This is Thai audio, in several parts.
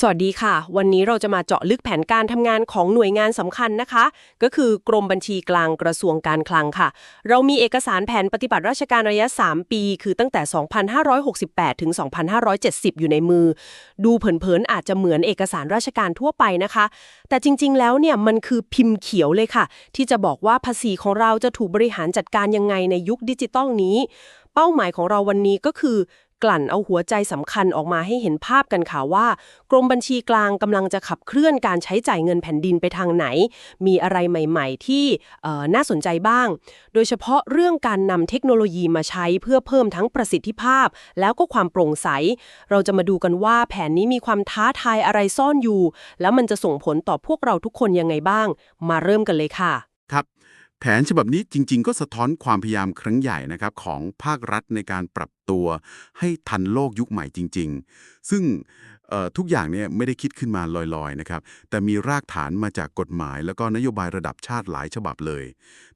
สวัสดีค่ะ วันนี้เราจะมาเจาะลึกแผนการทำงานของหน่วยงานสำคัญนะคะ ก็คือกรมบัญชีกลางกระทรวงการคลังค่ะ เรามีเอกสารแผนปฏิบัติราชการระยะ 3 ปี คือตั้งแต่ 2568 ถึง 2570 อยู่ในมือ ดูเผินๆ อาจจะเหมือนเอกสารราชการทั่วไปนะคะ แต่จริงๆ แล้วเนี่ยมันคือพิมพ์เขียวเลยค่ะ ที่จะบอกว่าภาษีของเราจะถูกบริหารจัดการยังไงในยุคดิจิตอลนี้เป้าหมายของเราวันนี้ก็คือ กลั่นเอาหัวใจสำคัญออกมาให้เห็นภาพกันค่ะว่า กรมบัญชีกลางกำลังจะขับเคลื่อนการใช้จ่ายเงินแผ่นดินไปทางไหน มีอะไรใหม่ๆ ที่น่าสนใจบ้าง โดยเฉพาะเรื่องการนำเทคโนโลยีมาใช้เพื่อเพิ่มทั้งประสิทธิภาพ แล้วก็ความโปร่งใส เราจะมาดูกันว่าแผนนี้มีความท้าทายอะไรซ่อนอยู่ แล้วมันจะส่งผลต่อพวกเราทุกคนยังไงบ้าง มาเริ่มกันเลยค่ะ ครับ แผนฉบับนี้จริง ๆ ก็สะท้อนความพยายามครั้งใหญ่นะครับของภาครัฐในการปรับตัวให้ทันโลกยุคใหม่จริง ๆ ซึ่ง ทุกอย่างเนี่ยไม่ได้คิดขึ้นมาลอยๆนะครับ แต่มีรากฐานมาจากกฎหมาย แล้วก็นโยบายระดับชาติหลายฉบับเลย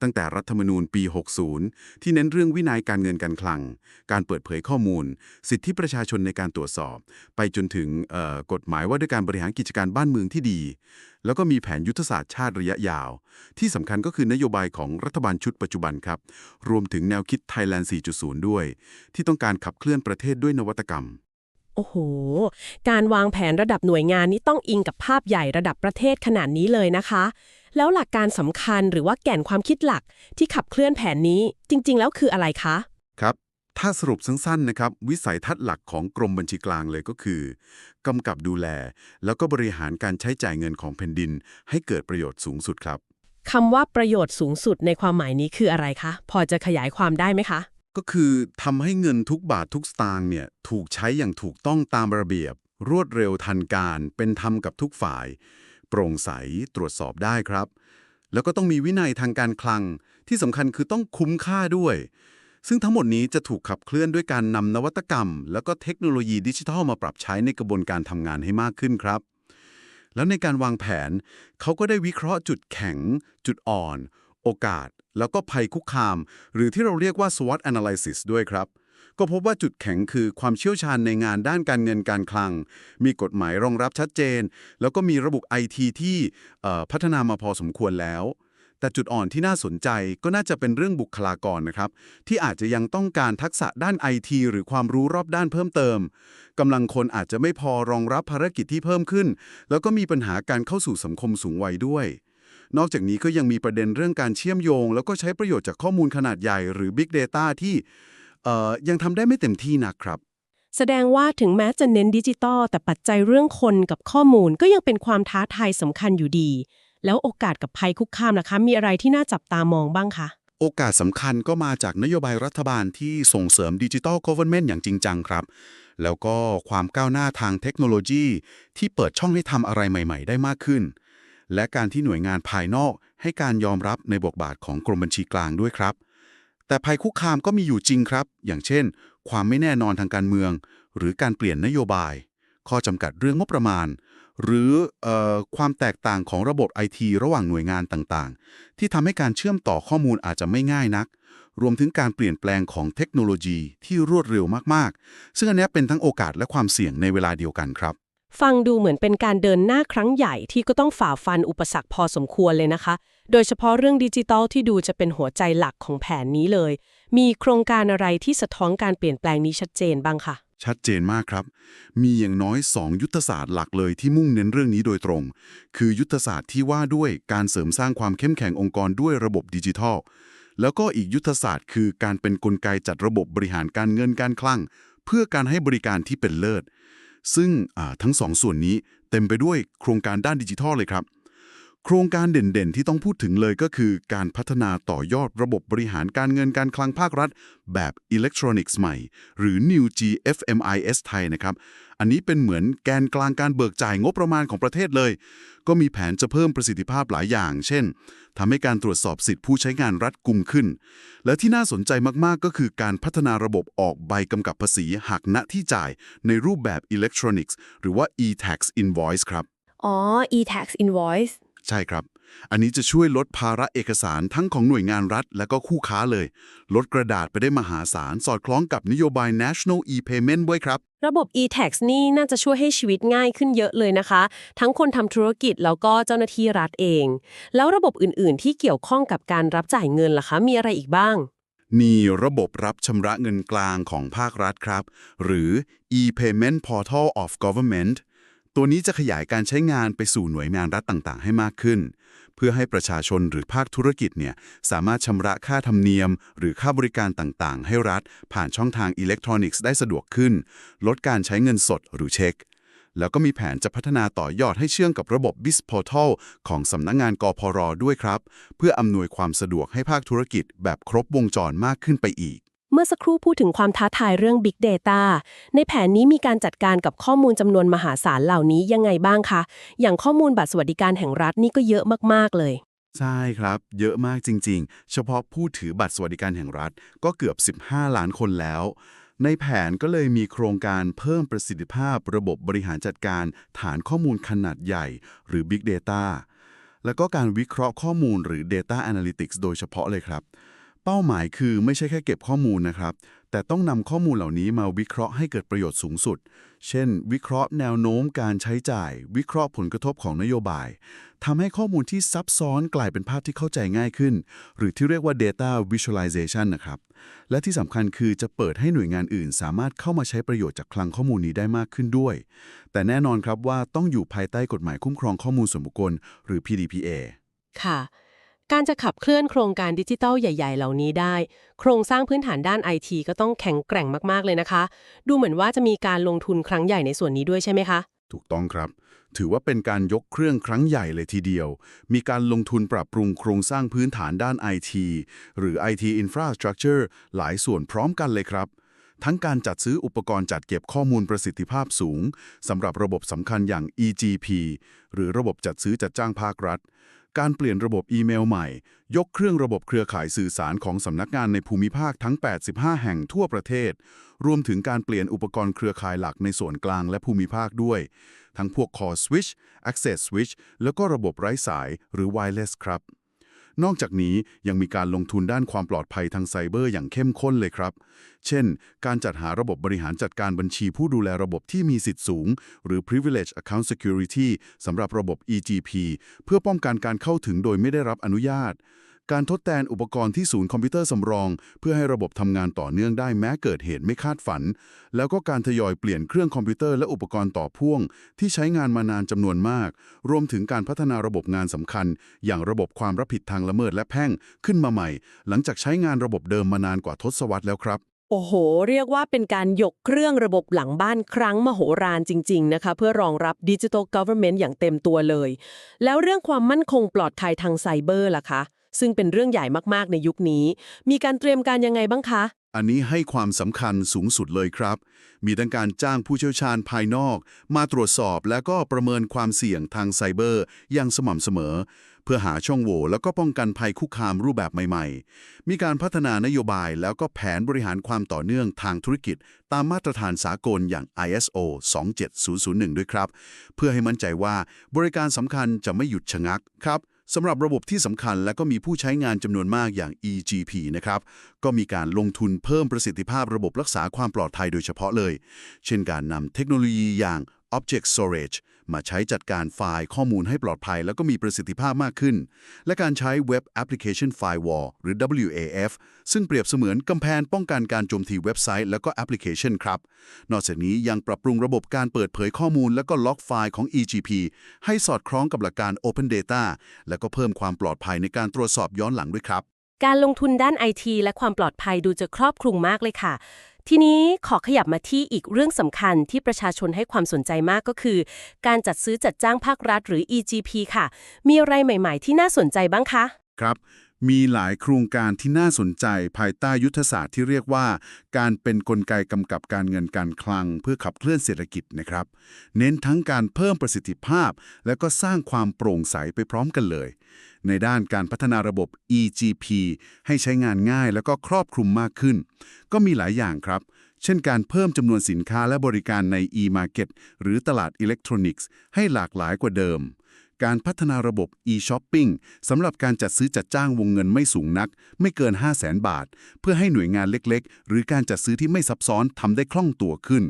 ตั้งแต่รัฐธรรมนูญปี 60 ที่เน้นเรื่องวินัยการเงินการคลัง การเปิดเผยข้อมูล สิทธิประชาชนในการตรวจสอบ ไปจนถึงกฎหมายว่าด้วยการบริหารกิจการบ้านเมืองที่ดี แล้วก็มีแผนยุทธศาสตร์ชาติระยะยาว ที่สำคัญก็คือนโยบายของรัฐบาลชุดปัจจุบันครับ รวมถึงแนวคิด Thailand 4.0 ด้วย ที่ต้องการขับเคลื่อนประเทศด้วยนวัตกรรม โอ้โห การวางแผนระดับหน่วยงานนี้ต้องอิงกับภาพใหญ่ระดับประเทศขนาดนี้เลยนะคะ แล้วหลักการสำคัญหรือว่าแก่นความคิดหลักที่ขับเคลื่อนแผนนี้จริง ๆ แล้วคืออะไรคะ ครับ ถ้าสรุปสั้นๆนะครับ วิสัยทัศน์หลักของกรมบัญชีกลางเลยก็คือกำกับดูแล แล้วก็บริหารการใช้จ่ายเงินของแผ่นดิน ให้เกิดประโยชน์สูงสุดครับคำว่าประโยชน์สูงสุดในความหมายนี้คืออะไรคะ พอจะขยายความได้ไหมคะ ก็คือทำให้เงินทุกบาททุกสตางค์เนี่ยถูกใช้อย่างถูกต้องตามระเบียบ รวดเร็วทันการ เป็นธรรมกับทุกฝ่าย โปร่งใสตรวจสอบได้ครับ แล้วก็ต้องมีวินัยทางการคลัง ที่สำคัญคือต้องคุ้มค่าด้วย ซึ่งทั้งหมดนี้จะถูกขับเคลื่อนด้วยการนำนวัตกรรม แล้วก็เทคโนโลยีดิจิทัลมาปรับใช้ในกระบวนการทำงานให้มากขึ้นครับ แล้วในการวางแผนเขาก็ได้วิเคราะห์จุดแข็ง จุดอ่อน โอกาส แล้วก็ภัยคุกคาม หรือที่เราเรียกว่า SWOT analysis ด้วยครับ ก็พบว่าจุดแข็งคือความเชี่ยวชาญในงานด้านการเงินการคลัง มีกฎหมายรองรับชัดเจน แล้วก็มีระบบไอทีที่พัฒนามาพอสมควรแล้วแต่จุดอ่อนที่น่าสนใจก็น่าจะเป็นเรื่องบุคลากรนะครับ ที่อาจจะยังต้องการทักษะด้านไอทีหรือความรู้รอบด้านเพิ่มเติมกำลังคนอาจจะไม่พอรองรับภารกิจที่เพิ่มขึ้น แล้วก็มีปัญหาการเข้าสู่สังคมสูงวัยด้วย นอกจากนี้ก็ยังมีประเด็นเรื่องการเชื่อมโยง แล้วก็ใช้ประโยชน์จากข้อมูลขนาดใหญ่หรือ Big Data ที่เอ่อยังทำได้ไม่เต็มที่นักครับ แสดงว่าถึงแม้จะเน้นดิจิตอลแต่ปัจจัยเรื่องคนกับข้อมูลก็ยังเป็นความท้าทายสำคัญอยู่ดี แล้วโอกาสกับภัยคุกคามนะคะ มีอะไรที่น่าจับตามองบ้างคะโอกาสสำคัญก็มาจากนโยบายรัฐบาลที่ส่งเสริมดิจิ t a ล Government อย่างจริงจังครับ แล้วก็ความก้าวหน้าทางเทคโนโลยี ที่เปิดช่องให้ทำอะไรใหม่ ๆ ได้มากขึ้น และการที่หน่วยงานภายนอกให้การยอมรับในบทบาทของกรมบัญชีกลางด้วยครับ แต่ภัยคุกคามก็มีอยู่จริงครับ อย่างเช่น ความไม่แน่นอนทางการเมือง หรือการเปลี่ยนนโยบาย ข้อจำกัดเรื่องงบประมาณ หรือออความแตกต่างของระบบไอทีระหว่างหน่วยงานต่างๆ ที่ทำให้การเชื่อมต่อข้อมูลอาจจะไม่ง่ายนัก รวมถึงการเปลี่ยนแปลงของเทคโนโลยีที่รวดเร็วมากๆ ซึ่งอันนี้เป็นทั้งโอกาสและความเสี่ยงในเวลาเดียวกันครับ ฟังดูเหมือนเป็นการเดินหน้าครั้งใหญ่ที่ก็ต้องฝ่าฟันอุปสรรคพอสมควรเลยนะคะ โดยเฉพาะเรื่องดิจิทัลที่ดูจะเป็นหัวใจหลักของแผนนี้เลย มีโครงการอะไรที่สะท้อนการเปลี่ยนแปลงนี้ชัดเจนบ้างคะชัดเจนมากครับ มีอย่างน้อย 2 ยุทธศาสตร์หลักเลยที่มุ่งเน้นเรื่องนี้โดยตรง คือยุทธศาสตร์ที่ว่าด้วยการเสริมสร้างความเข้มแข็งองค์กรด้วยระบบดิจิทัล แล้วก็อีกยุทธศาสตร์ คือการเป็นนกลไกจัดระบบบริหารการเงินการคลัง เพื่อการให้บริการที่เป็นเลิศ ซึ่งทั้งสองส่วนนี้เต็มไปด้วยโครงการด้านดิจิทัลเลยครับ โครงการเด่นๆ ที่ต้องพูดถึงเลยก็คือการพัฒนาต่อยอดระบบบริหารการเงินการคลังภาครัฐ แบบอิเล็กทรอนิกส์ใหม่ หรือ New GFMIS ไทยนะครับ อันนี้เป็นเหมือนแกนกลางการเบิกจ่ายงบประมาณของประเทศเลย ก็มีแผนจะเพิ่มประสิทธิภาพหลายอย่าง เช่นทำให้การตรวจสอบสิทธิผู้ใช้งานรัฐกุมขึ้น และที่น่าสนใจมากๆ ก็คือการพัฒนาระบบออกใบกำกับภาษีหักณที่จ่าย ในรูปแบบอิเล็กทรอนิกส์หรือว่า e-tax invoice ครับ อ๋อ e-tax invoice ใช่ครับ อันนี้จะช่วยลดภาระเอกสารทั้งของหน่วยงานรัฐ และก็คู่ค้าเลย ลดกระดาษไปได้มหาศาล สอดคล้องกับนโยบาย National e-payment ด้วยครับ ระบบ e-tax นี่น่าจะช่วยให้ชีวิตง่ายขึ้นเยอะเลยนะคะ ทั้งคนทำธุรกิจแล้วก็เจ้าหน้าที่รัฐเอง แล้วระบบอื่นๆ ที่เกี่ยวข้องกับการรับจ่ายเงินล่ะคะ มีอะไรอีกบ้าง มีระบบรับชำระเงินกลางของภาครัฐครับ หรือ e-payment portal of government ตัวนี้จะขยายการใช้งานไปสู่หน่วยงานรัฐต่างๆ ให้มากขึ้น เพื่อให้ประชาชนหรือภาคธุรกิจเนี่ยสามารถชำระค่าธรรมเนียม หรือค่าบริการต่างๆ ให้รัฐ ผ่านช่องทางอิเล็กทรอนิกส์ได้สะดวกขึ้น ลดการใช้เงินสดหรือเช็ค แล้วก็มีแผนจะพัฒนาต่อยอดให้เชื่อมกับระบบ BIS Portal ของสำนักงงานกพรด้วยครับ เพื่ออำนวยความสะดวกให้ภาคธุรกิจแบบครบวงจรมากขึ้นไปอีก มื่อสักครู่พูดถึงความท้าทายเรื่อง Big Data ในแผนนี้มีการจัดการกับข้อมูลจำนวนมหาศาลเหล่านี้ยังไงบ้างคะ อย่างข้อมูลบัตรสวัสดิการแห่งรัฐนี่ก็เยอะมาก ๆ เลย ใช่ครับ เยอะมากจริง ๆ เฉพาะผู้ถือบัตรสวัสดิการแห่งรัฐก็เกือบ 15 ล้านคนแล้ว ในแผนก็เลยมีโครงการเพิ่มประสิทธิภาพระบบบริหารจัดการฐานข้อมูลขนาดใหญ่ หรือ Big Data แล้วก็การวิเคราะห์ข้อมูลหรือ Data Analytics โดยเฉพาะเลยครับ เป้าหมายคือไม่ใช่แค่เก็บข้อมูลนะครับ แต่ต้องนำข้อมูลเหล่านี้มาวิเคราะห์ให้เกิดประโยชน์สูงสุด เช่น วิเคราะห์แนวโน้มการใช้จ่าย วิเคราะห์ผลกระทบของนโยบายทำให้ข้อมูลที่ซับซ้อนกลายเป็นภาพที่เข้าใจง่ายขึ้น หรือที่เรียกว่า data visualization นะครับ และที่สำคัญคือจะเปิดให้หน่วยงานอื่น สามารถเข้ามาใช้ประโยชน์จากคลังข้อมูลนี้ได้มากขึ้นด้วย แต่แน่นอนครับว่าต้องอยู่ภายใต้กฎหมายคุ้มครองข้อมูลส่วนบุคคล หรือ PDPA ค่ะ การจะขับเคลื่อนโครงการดิจิทัลใหญ่ ๆ เหล่านี้ได้ โครงสร้างพื้นฐานด้านไอทีก็ต้องแข็งแกร่งมากๆเลยนะคะ ดูเหมือนว่าจะมีการลงทุนครั้งใหญ่ในส่วนนี้ด้วยใช่ไหมคะ ถูกต้องครับ ถือว่าเป็นการยกเครื่องครั้งใหญ่เลยทีเดียว มีการลงทุนปรับปรุงโครงสร้างพื้นฐานด้าน IT หรือ IT Infrastructure หลายส่วนพร้อมกันเลยครับทั้งการจัดซื้ออุปกรณ์จัดเก็บข้อมูลประสิทธิภาพสูงสำหรับระบบสำคัญอย่าง EGP หรือระบบจัดซื้อจัดจ้างภาครัฐ การเปลี่ยนระบบอีเมลใหม่ ยกเครื่องระบบเครือข่ายสื่อสารของสำนักงานในภูมิภาคทั้ง 85 แห่งทั่วประเทศ รวมถึงการเปลี่ยนอุปกรณ์เครือข่ายหลักในส่วนกลางและภูมิภาคด้วย ทั้งพวก Core Switch Access Switch แล้วก็ระบบไร้สายหรือ Wireless ครับ นอกจากนี้ยังมีการลงทุนด้านความปลอดภัยทางไซเบอร์อย่างเข้มข้นเลยครับ เช่น การจัดหาระบบบริหารจัดการบัญชีผู้ดูแลระบบที่มีสิทธิ์สูง หรือ Privilege Account Security สำหรับระบบ EGP เพื่อป้องกันการเข้าถึงโดยไม่ได้รับอนุญาต การทดแทนอุปกรณ์ที่ศูนย์คอมพิวเตอร์สำรอง เพื่อให้ระบบทำงานต่อเนื่องได้แม้เกิดเหตุไม่คาดฝัน แล้วก็การทยอยเปลี่ยนเครื่องคอมพิวเตอร์และอุปกรณ์ต่อพ่วง ที่ใช้งานมานานจำนวนมาก รวมถึงการพัฒนาระบบงานสำคัญ อย่างระบบความรับผิดทางละเมิดและแพ่งขึ้นมาใหม่ หลังจากใช้งานระบบเดิมมานานกว่าทศวรรษแล้วครับ โอ้โห เรียกว่าเป็นการยกเครื่องระบบหลังบ้านครั้งมโหฬารจริง ๆ นะคะ เพื่อรองรับดิจิทัล Government อย่างเต็มตัวเลย แล้วเรื่องความมั่นคงปลอดภัยทางไซเบอร์ล่ะคะ ซึ่งเป็นเรื่องใหญ่มากๆในยุคนี้ มีการเตรียมการยังไงบ้างคะ อันนี้ให้ความสำคัญสูงสุดเลยครับ มีทั้งการจ้างผู้เชี่ยวชาญภายนอก มาตรวจสอบและก็ประเมินความเสี่ยงทางไซเบอร์อย่างสม่ำเสมอ เพื่อหาช่องโหว่แล้วก็ป้องกันภัยคุกคามรูปแบบใหม่ ๆ มีการพัฒนานโยบายแล้วก็แผนบริหารความต่อเนื่องทางธุรกิจ ตามมาตรฐานสากลอย่าง ISO 27001 ด้วยครับ เพื่อให้มั่นใจว่าบริการสำคัญจะไม่หยุดชะงักครับ สำหรับระบบที่สำคัญและก็มีผู้ใช้งานจำนวนมากอย่าง EGP นะครับ ก็มีการลงทุนเพิ่มประสิทธิภาพระบบรักษาความปลอดภัยโดยเฉพาะเลย เช่นการนำเทคโนโลยีอย่าง Object Storage มาใช้จัดการไฟล์ข้อมูลให้ปลอดภัย แล้วก็มีประสิทธิภาพมากขึ้น และการใช้ Web Application Firewall หรือ WAF ซึ่งเปรียบเสมือนกำแพงป้องกันการโจมตีเว็บไซต์ แล้วก็แอปพลิเคชันครับ นอกจากนี้ยังปรับปรุงระบบการเปิดเผยข้อมูล แล้วก็ล็อกไฟล์ของ EGP ให้สอดคล้องกับหลักการ Open Data แล้วก็เพิ่มความปลอดภัยในการตรวจสอบย้อนหลังด้วยครับ การลงทุนด้านไอทีและความปลอดภัยดูจะครอบคลุมมากเลยค่ะ ทีนี้ขอขยับมาที่อีกเรื่องสำคัญที่ประชาชนให้ความสนใจมากก็คือ การจัดซื้อจัดจ้างภาครัฐหรือ EGP ค่ะ มีอะไรใหม่ ๆ ที่น่าสนใจบ้างคะ ครับ มีหลายโครงการที่น่าสนใจภายใต้ยุทธศาสตร์ที่เรียกว่า การเป็นนกลไกกำกับการเงินการคลัง เพื่อขับเคลื่อนเศรษฐกิจนะครับ เน้นทั้งการเพิ่มประสิทธิภาพ และก็สร้างความโปร่งใสไปพร้อมกันเลย ในด้านการพัฒนาระบบ EGP ให้ใช้งานง่ายแล้วก็ครอบคลุมมากขึ้น ก็มีหลายอย่างครับ เช่นการเพิ่มจำนวนสินค้าและบริการใน e-market หรือตลาดอิเล็กทรอนิกส์ให้หลากหลายกว่าเดิม การพัฒนาระบบ e-shopping สำหรับการจัดซื้อจัดจ้างวงเงินไม่สูงนัก ไม่เกิน 5 0 0แสนบาท เพื่อให้หน่วยงานเล็กๆ หรือการจัดซื้อที่ไม่ซับซ้อนทำได้คล่องตัวขึ้น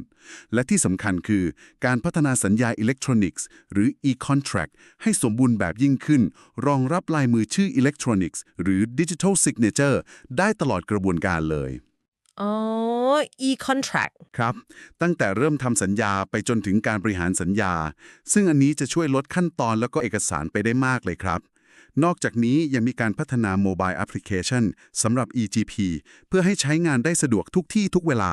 และที่สำคัญคือ การพัฒนาสัญญาอิเล็กทรอนิกส์หรือ e-contract ให้สมบูรณ์แบบยิ่งขึ้น รองรับลายมือชื่ออิเล็กทรอนิกส์หรือ digital signature ได้ตลอดกระบวนการเลย อ๋อ e-contract ครับ ตั้งแต่เริ่มทำสัญญาไปจนถึงการบริหารสัญญา ซึ่งอันนี้จะช่วยลดขั้นตอนแล้วก็เอกสารไปได้มากเลยครับ นอกจากนี้ยังมีการพัฒนาโมบายแอปพลิเคชันสำหรับ EGP เพื่อให้ใช้งานได้สะดวกทุกที่ทุกเวลา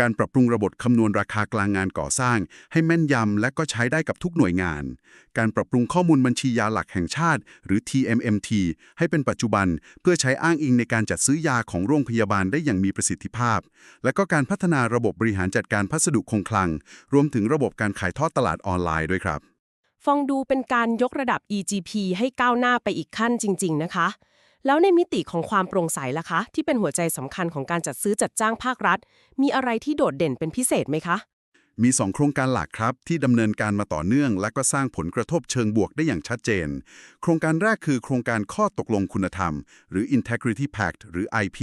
การปรับปรุงระบบคำนวณราคากลางงานก่อสร้าง ให้แม่นยำและก็ใช้ได้กับทุกหน่วยงาน การปรับปรุงข้อมูลบัญชียาหลักแห่งชาติ หรือ TMMT ให้เป็นปัจจุบัน เพื่อใช้อ้างอิงในการจัดซื้อยาของโรงพยาบาลได้อย่างมีประสิทธิภาพ และก็การพัฒนาระบบบริหารจัดการพัสดุคงคลัง รวมถึงระบบการขายทอดตลาดออนไลน์ด้วยครับ ฟังดูเป็นการยกระดับ EGP ให้ก้าวหน้าไปอีกขั้นจริง ๆ นะคะ แล้วในมิติของความโปร่งใสล่ะคะ ที่เป็นหัวใจสำคัญของการจัดซื้อจัดจ้างภาครัฐ มีอะไรที่โดดเด่นเป็นพิเศษไหมคะ มี 2 โครงการหลักครับ ที่ดำเนินการมาต่อเนื่อง และก็สร้างผลกระทบเชิงบวกได้อย่างชัดเจน โครงการแรกคือโครงการข้อตกลงคุณธรรม หรือ Integrity Pact หรือ IP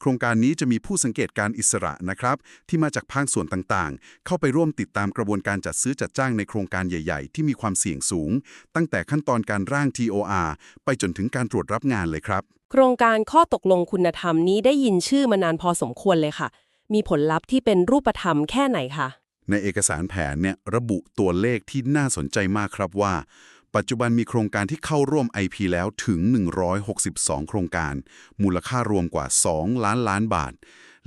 โครงการนี้จะมีผู้สังเกตการอิสระนะครับ ที่มาจากภาคส่วนต่างๆ เข้าไปร่วมติดตามกระบวนการจัดซื้อจัดจ้างในโครงการใหญ่ ๆ ที่มีความเสี่ยงสูง ตั้งแต่ขั้นตอนการร่าง TOR ไปจนถึงการตรวจรับงานเลยครับ โครงการข้อตกลงคุณธรรมนี้ได้ยินชื่อมานานพอสมควรเลยค่ะ มีผลลัพธ์ที่เป็นรูปธรรมแค่ไหนคะ ในเอกสารแผนเนี่ยระบุตัวเลขที่น่าสนใจมากครับว่า ปัจจุบันมีโครงการที่เข้าร่วม IP แล้วถึง 162 โครงการ มูลค่ารวมกว่า 2 ล้านล้านบาท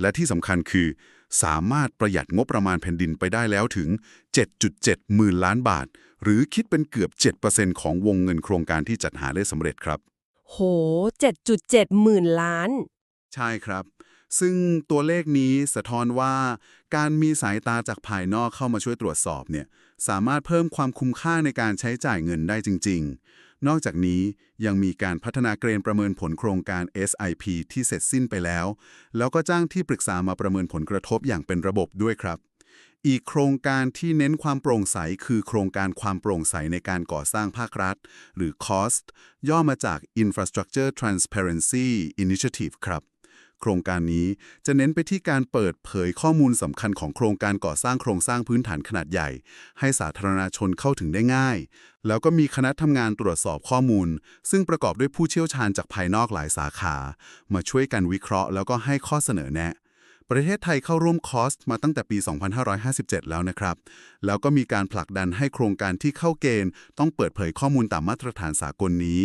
และที่สำคัญคือ สามารถประหยัดงบประมาณแผ่นดินไปได้แล้วถึง 7.7 หมื่นล้านบาท หรือคิดเป็นเกือบ 7%ของวงเงินโครงการที่จัดหาได้สำเร็จครับ โห 7.7 หมื่นล้าน ใช่ครับ ซึ่งตัวเลขนี้สะท้อนว่า การมีสายตาจากภายนอกเข้ามาช่วยตรวจสอบเนี่ยสามารถเพิ่มความคุ้มค่าในการใช้จ่ายเงินได้จริง ๆ นอกจากนี้ยังมีการพัฒนาเกรนประเมินผลโครงการ SIP ที่เสร็จสิ้นไปแล้ว แล้วก็จ้างที่ปรึกษามาประเมินผลกระทบอย่างเป็นระบบด้วยครับ อีกโครงการที่เน้นความโปร่งใส คือโครงการความโปร่งใสในการก่อสร้างภาครัฐ หรือ COST ย่อมาจาก Infrastructure Transparency Initiative ครับ โครงการนี้จะเน้นไปที่การเปิดเผยข้อมูลสำคัญของโครงการก่อสร้างโครงสร้างพื้นฐานขนาดใหญ่ ให้สาธารณชนเข้าถึงได้ง่าย แล้วก็มีคณะทำงานตรวจสอบข้อมูล ซึ่งประกอบด้วยผู้เชี่ยวชาญจากภายนอกหลายสาขา มาช่วยกันวิเคราะห์ แล้วก็ให้ข้อเสนอแนะประเทศไทยเข้าร่วมคอสมาตั้งแต่ปี 2557 แล้วนะครับ แล้วก็มีการผลักดันให้โครงการที่เข้าเกณฑ์ ต้องเปิดเผยข้อมูลตามมาตรฐานสากลนี้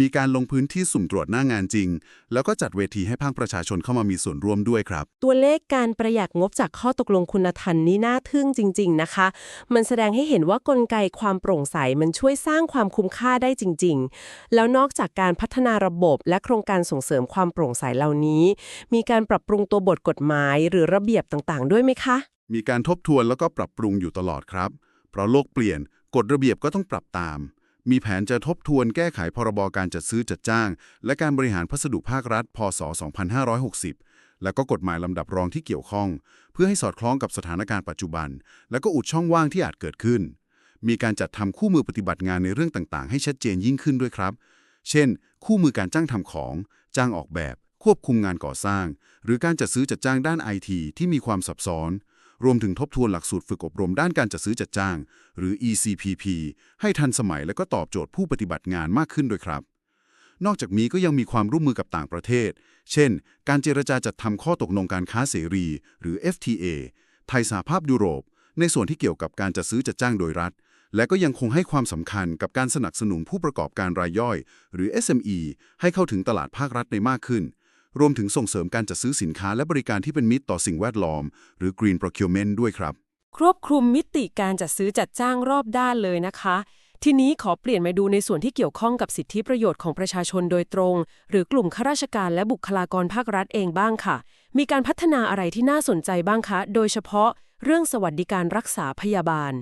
มีการลงพื้นที่สุ่มตรวจหน้างานจริง แล้วก็จัดเวทีให้ภาคประชาชนเข้ามามีส่วนร่วมด้วยครับ ตัวเลขการประหยัดงบจากข้อตกลงคุณธรรมนี่น่าทึ่งจริง ๆ นะคะ มันแสดงให้เห็นว่ากลไกความโปร่งใสมันช่วยสร้างความคุ้มค่าได้จริง ๆ แล้วนอกจากการพัฒนาระบบ และโครงการส่งเสริมความโปร่งใสเหล่านี้ มีการปรับปรุงตัวบทกฎหมายหรือระเบียบต่างๆ ด้วยไหมคะ มีการทบทวนแล้วก็ปรับปรุงอยู่ตลอดครับ เพราะโลกเปลี่ยนกฎระเบียบก็ต้องปรับตาม มีแผนจะทบทวนแก้ไขพรบการจัดซื้อจัดจ้าง และการบริหารพัสดุภาครัฐ พศ 2560 แล้วก็กฎหมายลำดับรองที่เกี่ยวข้อง เพื่อให้สอดคล้องกับสถานการณ์ปัจจุบัน แล้วก็อุดช่องว่างที่อาจเกิดขึ้น มีการจัดทำคู่มือปฏิบัติงานในเรื่องต่างๆ ให้ชัดเจนยิ่งขึ้นด้วยครับ เช่น คู่มือการจ้างทำของ จ้างออกแบบ ควบคุมงานก่อสร้าง หรือการจัดซื้อจัดจ้างด้านไอทีที่มีความซับซ้อน รวมถึงทบทวนหลักสูตรฝึกอบรมด้านการจัดซื้อจัดจ้าง หรือ ECPP ให้ทันสมัยและก็ตอบโจทย์ผู้ปฏิบัติงานมากขึ้นด้วยครับ นอกจากนี้ก็ยังมีความร่วมมือกับต่างประเทศ เช่น การเจรจาจัดทำข้อตกลงการค้าเสรี หรือ FTA ไทยสหภาพยุโรป ในส่วนที่เกี่ยวกับการจัดซื้อจัดจ้างโดยรัฐ และก็ยังคงให้ความสำคัญกับการสนับสนุนผู้ประกอบการรายย่อย หรือ SME ให้เข้าถึงตลาดภาครัฐได้มากขึ้น รวมถึงส่งเสริมการจัดซื้อสินค้าและบริการที่เป็นมิตรต่อสิ่งแวดล้อม หรือ Green Procurement ด้วยครับ ครอบคลุมมิติการจัดซื้อจัดจ้างรอบด้านเลยนะคะ ทีนี้ขอเปลี่ยนมาดูในส่วนที่เกี่ยวข้องกับสิทธิประโยชน์ของประชาชนโดยตรง หรือกลุ่มข้าราชการและบุคลากรภาครัฐเองบ้างค่ะ มีการพัฒนาอะไรที่น่าสนใจบ้างคะ โดยเฉพาะเรื่องสวัสดิการรักษาพยาบาล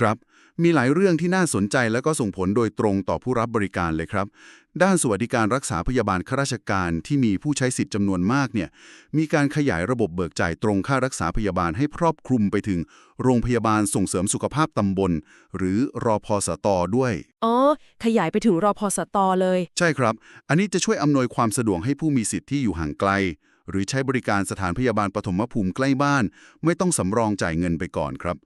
ครับ มีหลายเรื่องที่น่าสนใจและก็ส่งผลโดยตรงต่อผู้รับบริการเลยครับ ด้านสวัสดิการรักษาพยาบาลข้าราชการที่มีผู้ใช้สิทธิ์จำนวนมากเนี่ยมีการขยายระบบเบิกจ่ายตรงค่ารักษาพยาบาลให้ครอบคลุมไปถึง โรงพยาบาลส่งเสริมสุขภาพตำบล หรือรอพสตด้วย อ๋อ ขยายไปถึงรอพอสตเลย ใช่ครับ อันนี้จะช่วยอำนวยความสะดวกให้ผู้มีสิทธิ์ที่อยู่ห่างไกล หรือใช้บริการสถานพยาบาลปฐมภูมิใกล้บ้าน ไม่ต้องสำรองจ่ายเงินไปก่อนครับ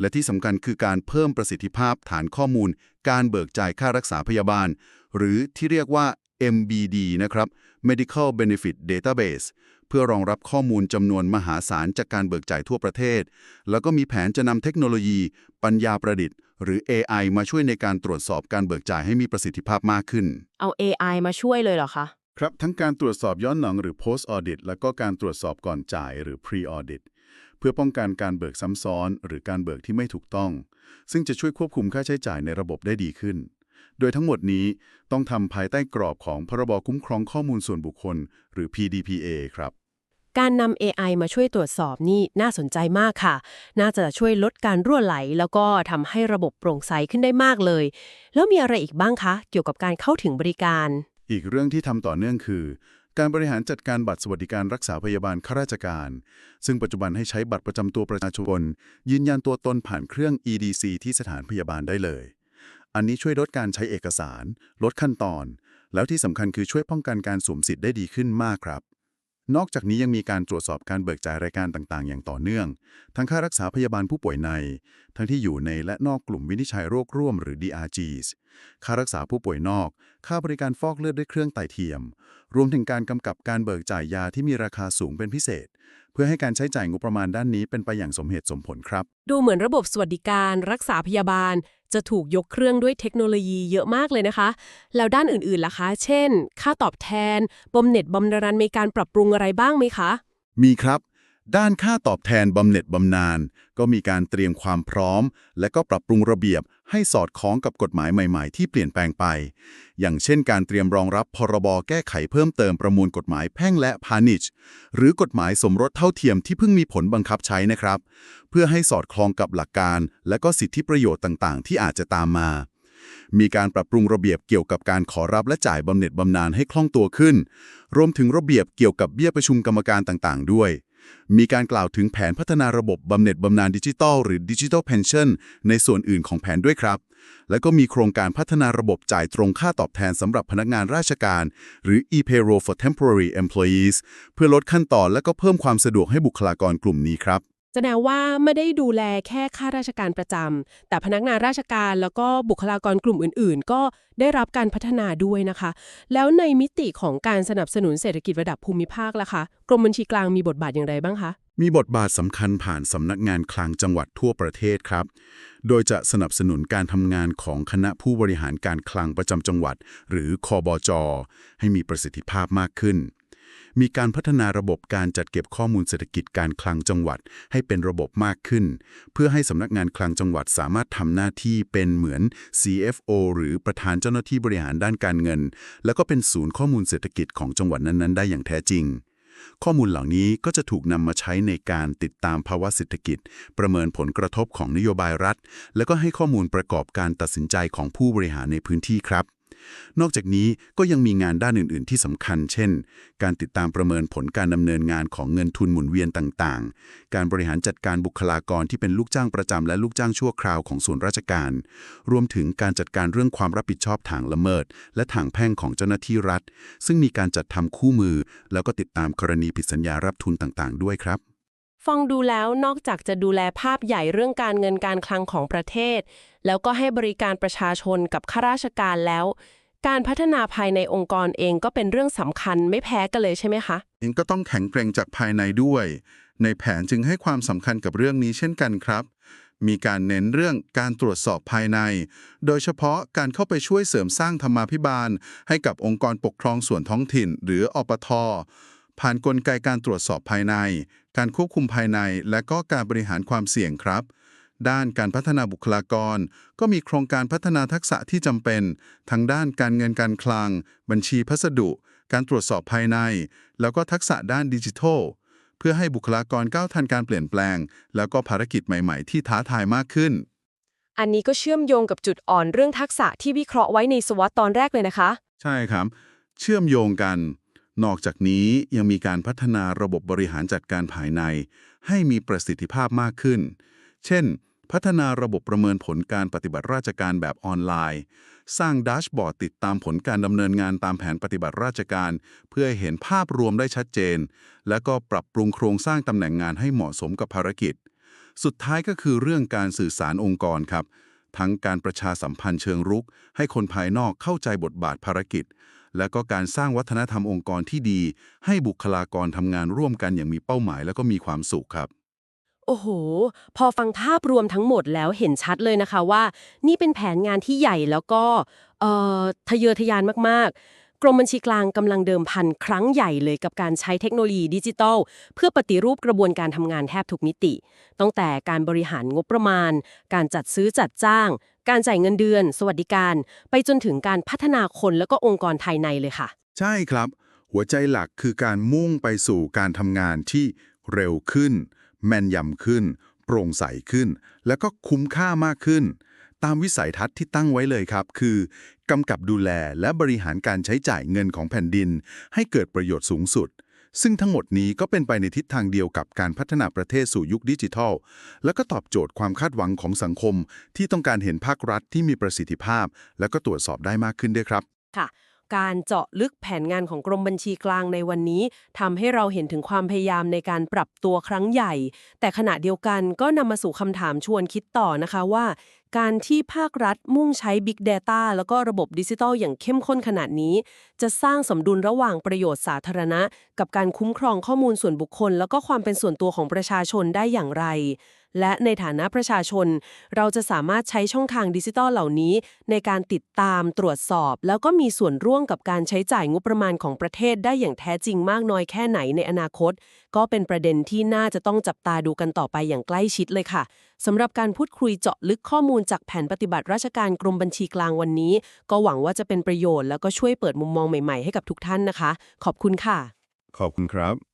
และที่สำคัญคือการเพิ่มประสิทธิภาพฐานข้อมูล การเบิกจ่ายค่ารักษาพยาบาล หรือที่เรียกว่า MBD นะครับ Medical Benefit Database เพื่อรองรับข้อมูลจำนวนมหาศาลจากการเบิกจ่ายทั่วประเทศ แล้วก็มีแผนจะนำเทคโนโลยี ปัญญาประดิษฐ์ หรือ AI มาช่วยในการตรวจสอบการเบิกจ่ายให้มีประสิทธิภาพมากขึ้น เอา AI มาช่วยเลยเหรอคะ ครับทั้งการตรวจสอบย้อนหลังหรือ post audit แล้วก็การตรวจสอบก่อนจ่ายหรือ pre audit เพื่อป้องกันการเบิกซ้ำซ้อน หรือการเบิกที่ไม่ถูกต้อง ซึ่งจะช่วยควบคุมค่าใช้จ่ายในระบบได้ดีขึ้น โดยทั้งหมดนี้ต้องทำภายใต้กรอบของพรบคุ้มครองข้อมูลส่วนบุคคล หรือ PDPA ครับ การนำ AI มาช่วยตรวจสอบนี่น่าสนใจมากค่ะ น่าจะช่วยลดการรั่วไหล แล้วก็ทำให้ระบบโปร่งใสขึ้นได้มากเลย แล้วมีอะไรอีกบ้างคะ เกี่ยวกับการเข้าถึงบริการ อีกเรื่องที่ทำต่อเนื่องคือ การบริหารจัดการบัตรสวัสดิการรักษาพยาบาลข้าราชการ ซึ่งปัจจุบันให้ใช้บัตรประจำตัวประชาชนยืนยันตัวตนผ่านเครื่อง EDC ที่สถานพยาบาลได้เลย อันนี้ช่วยลดการใช้เอกสาร ลดขั้นตอน แล้วที่สำคัญคือช่วยป้องกันการสวมสิทธิ์ได้ดีขึ้นมากครับ นอกจากนี้ยังมีการตรวจสอบการเบิกจ่ายรายการต่างๆ อย่างต่อเนื่อง ทั้งค่ารักษาพยาบาลผู้ป่วยใน ทั้งที่อยู่ในและนอกกลุ่มวินิจฉัยโรคร่วมหรือ DRGs ค่ารักษาผู้ป่วยนอก ค่าบริการฟอกเลือดด้วยเครื่องไตเทียม รวมถึงการกำกับการเบิกจ่ายยาที่มีราคาสูงเป็นพิเศษเพื่อให้การใช้จ่ายงบประมาณด้านนี้เป็นไปอย่างสมเหตุสมผลครับ ดูเหมือนระบบสวัสดิการ รักษาพยาบาล จะถูกยกเครื่องด้วยเทคโนโลยีเยอะมากเลยนะคะ แล้วด้านอื่นๆล่ะคะ เช่น ค่าตอบแทนบำเหน็จบำนาญมีการปรับปรุงอะไรบ้างไหมคะ มีครับ ด้านค่าตอบแทนบำเหน็จบำนาญก็มีการเตรียมความพร้อม และก็ปรับปรุงระเบียบให้สอดคล้องกับกฎหมายใหม่ๆ ที่เปลี่ยนแปลงไป อย่างเช่นการเตรียมรองรับพรบแก้ไขเพิ่มเติมประมวลกฎหมายแพ่งและพาณิชย์ หรือกฎหมายสมรสเท่าเทียมที่เพิ่งมีผลบังคับใช้นะครับ เพื่อให้สอดคล้องกับหลักการ และก็สิทธิประโยชน์ต่างๆ ที่อาจจะตามมามีการปรับปรุงระเบียบเกี่ยวกับการขอรับและจ่ายบำเหน็จบำนาญให้คล่องตัวขึ้น รวมถึงระเบียบเกี่ยวกับเบี้ยประชุมกรรมการต่างๆ ด้วย มีการกล่าวถึงแผนพัฒนาระบบบำเหน็จบำนาญดิจิทัลหรือดิจิทัลเพนชั่นในส่วนอื่นของแผนด้วยครับ และก็มีโครงการพัฒนาระบบจ่ายตรงค่าตอบแทนสำหรับพนักงานราชการ หรือ e-payroll for temporary employees เพื่อลดขั้นตอนและก็เพิ่มความสะดวกให้บุคลากรกลุ่มนี้ครับ แสดงว่าไม่ได้ดูแลแค่ข้าราชการประจำแต่พนักงานราชการแล้วก็บุคลากรกลุ่มอื่น ๆ ก็ได้รับการพัฒนาด้วยนะคะ แล้วในมิติของการสนับสนุนเศรษฐกิจระดับภูมิภาคล่ะคะกรมบัญชีกลางมีบทบาทอย่างไรบ้างคะมีบทบาทสำคัญผ่านสำนักงานคลังจังหวัดทั่วประเทศครับ โดยจะสนับสนุนการทำงานของคณะผู้บริหารการคลังประจำจังหวัด หรือคอบจให้มีประสิทธิภาพมากขึ้น มีการพัฒนาระบบการจัดเก็บข้อมูลเศรษฐกิจการคลังจังหวัดให้เป็นระบบมากขึ้น เพื่อให้สำนักงานคลังจังหวัดสามารถทำหน้าที่เป็นเหมือน CFO หรือประธานเจ้าหน้าที่บริหารด้านการเงิน แล้วก็เป็นศูนย์ข้อมูลเศรษฐกิจของจังหวัดนั้นๆ ได้อย่างแท้จริง ข้อมูลเหล่านี้ก็จะถูกนำมาใช้ในการติดตามภาวะเศรษฐกิจ ประเมินผลกระทบของนโยบายรัฐ แล้วก็ให้ข้อมูลประกอบการตัดสินใจของผู้บริหารในพื้นที่ครับ นอกจากนี้ก็ยังมีงานด้านอื่น ๆ ที่สำคัญ เช่น การติดตามประเมินผลการดำเนินงานของเงินทุนหมุนเวียนต่าง ๆ การบริหารจัดการบุคลากรที่เป็นลูกจ้างประจำและลูกจ้างชั่วคราวของส่วนราชการ รวมถึงการจัดการเรื่องความรับผิดชอบทางละเมิด และทางแพ่งของเจ้าหน้าที่รัฐ ซึ่งมีการจัดทำคู่มือ แล้วก็ติดตามกรณีผิดสัญญารับทุนต่าง ๆ ด้วยครับ ฟังดูแล้วนอกจากจะดูแลภาพใหญ่เรื่องการเงินการคลังของประเทศ แล้วก็ให้บริการประชาชนกับข้าราชการแล้ว การพัฒนาภายในองค์กรเองก็เป็นเรื่องสำคัญไม่แพ้กันเลยใช่ไหมคะเองก็ต้องแข็งแกร่งจากภายในด้วย ในแผนจึงให้ความสำคัญกับเรื่องนี้เช่นกันครับ มีการเน้นเรื่องการตรวจสอบภายใน โดยเฉพาะการเข้าไปช่วยเสริมสร้างธรรมาภิบาล ให้กับองค์กรปกครองส่วนท้องถิ่น หรืออปท ผ่านนกลไกการตรวจสอบภายใน การควบคุมภายใน และก็การบริหารความเสี่ยงครับ ด้านการพัฒนาบุคลากร ก็มีโครงการพัฒนาทักษะที่จำเป็น ทั้งด้านการเงินการคลัง บัญชีพัสดุ การตรวจสอบภายใน แล้วก็ทักษะด้านดิจิทัล เพื่อให้บุคลากรก้าวทันการเปลี่ยนแปลง แล้วก็ภารกิจใหม่ ๆ ที่ท้าทายมากขึ้น อันนี้ก็เชื่อมโยงกับจุดอ่อนเรื่องทักษะที่วิเคราะห์ไว้ในสวอตตอนแรกเลยนะคะ ใช่ครับ เชื่อมโยงกัน นอกจากนี้ยังมีการพัฒนาระบบบริหารจัดการภายใน ให้มีประสิทธิภาพมากขึ้น เช่น พัฒนาระบบประเมินผลการปฏิบัติราชการแบบออนไลน์ สร้างดัชบอร์ดติดตามผลการดำเนินงานตามแผนปฏิบัติราชการ เพื่อเห็นภาพรวมได้ชัดเจน และก็ปรับปรุงโครงสร้างตำแหน่งงานให้เหมาะสมกับภารกิจ สุดท้ายก็คือเรื่องการสื่อสารองค์กรครับ ทั้งการประชาสัมพันธ์เชิงรุก ให้คนภายนอกเข้าใจบทบาทภารกิจ และก็การสร้างวัฒนธรรมองค์กรที่ดี ให้บุคลากรทำงานร่วมกันอย่างมีเป้าหมายและก็มีความสุขครับ โอ้โห พอฟังภาพรวมทั้งหมดแล้วเห็นชัดเลยนะคะว่า นี่เป็นแผนงานที่ใหญ่แล้วก็เอ่อทะเยอทะยานมากๆ กรมบัญชีกลางกำลังเดิมพันครั้งใหญ่เลยกับการใช้เทคโนโลยีดิจิทัล เพื่อปฏิรูปกระบวนการทำงานแทบทุกมิติ ตั้งแต่การบริหารงบประมาณ การจัดซื้อจัดจ้าง การจ่ายเงินเดือน สวัสดิการ ไปจนถึงการพัฒนาคนแล้วก็องค์กรภายในเลยค่ะ ใช่ครับ หัวใจหลักคือการมุ่งไปสู่การทำงานที่เร็วขึ้น แม่นยำขึ้น โปร่งใสขึ้น แล้วก็คุ้มค่ามากขึ้น ตามวิสัยทัศน์ที่ตั้งไว้เลยครับ คือกำกับดูแลและบริหารการใช้จ่ายเงินของแผ่นดิน ให้เกิดประโยชน์สูงสุด ซึ่งทั้งหมดนี้ก็เป็นไปในทิศทางเดียวกับการพัฒนาประเทศสู่ยุคดิจิทัล และก็ตอบโจทย์ความคาดหวังของสังคม ที่ต้องการเห็นภาครัฐที่มีประสิทธิภาพ และก็ตรวจสอบได้มากขึ้นด้วยครับค่ะ การเจาะลึกแผนงานของกรมบัญชีกลางในวันนี้ทำให้เราเห็นถึงความพยายามในการปรับตัวครั้งใหญ่ แต่ขณะเดียวกันก็นำมาสู่คำถามชวนคิดต่อนะคะว่า การที่ภาครัฐมุ่งใช้ Big Data แล้วก็ระบบดิจิทัลอย่างเข้มข้นขนาดนี้ จะสร้างสมดุลระหว่างประโยชน์สาธารณะ กับการคุ้มครองข้อมูลส่วนบุคคล แล้วก็ความเป็นส่วนตัวของประชาชนได้อย่างไร และในฐานะประชาชน เราจะสามารถใช้ช่องทางดิจิทัลเหล่านี้ ในการติดตามตรวจสอบ แล้วก็มีส่วนร่วมกับการใช้จ่ายงบประมาณของประเทศได้อย่างแท้จริงมากน้อยแค่ไหนในอนาคต ก็เป็นประเด็นที่น่าจะต้องจับตาดูกันต่อไปอย่างใกล้ชิดเลยค่ะสำหรับการพูดคุยเจาะลึกข้อมูลจากแผนปฏิบัติราชการกรมบัญชีกลางวันนี้ ก็หวังว่าจะเป็นประโยชน์แล้วก็ช่วยเปิดมุมมองใหม่ๆให้กับทุกท่านนะคะ ขอบคุณค่ะ ขอบคุณครับ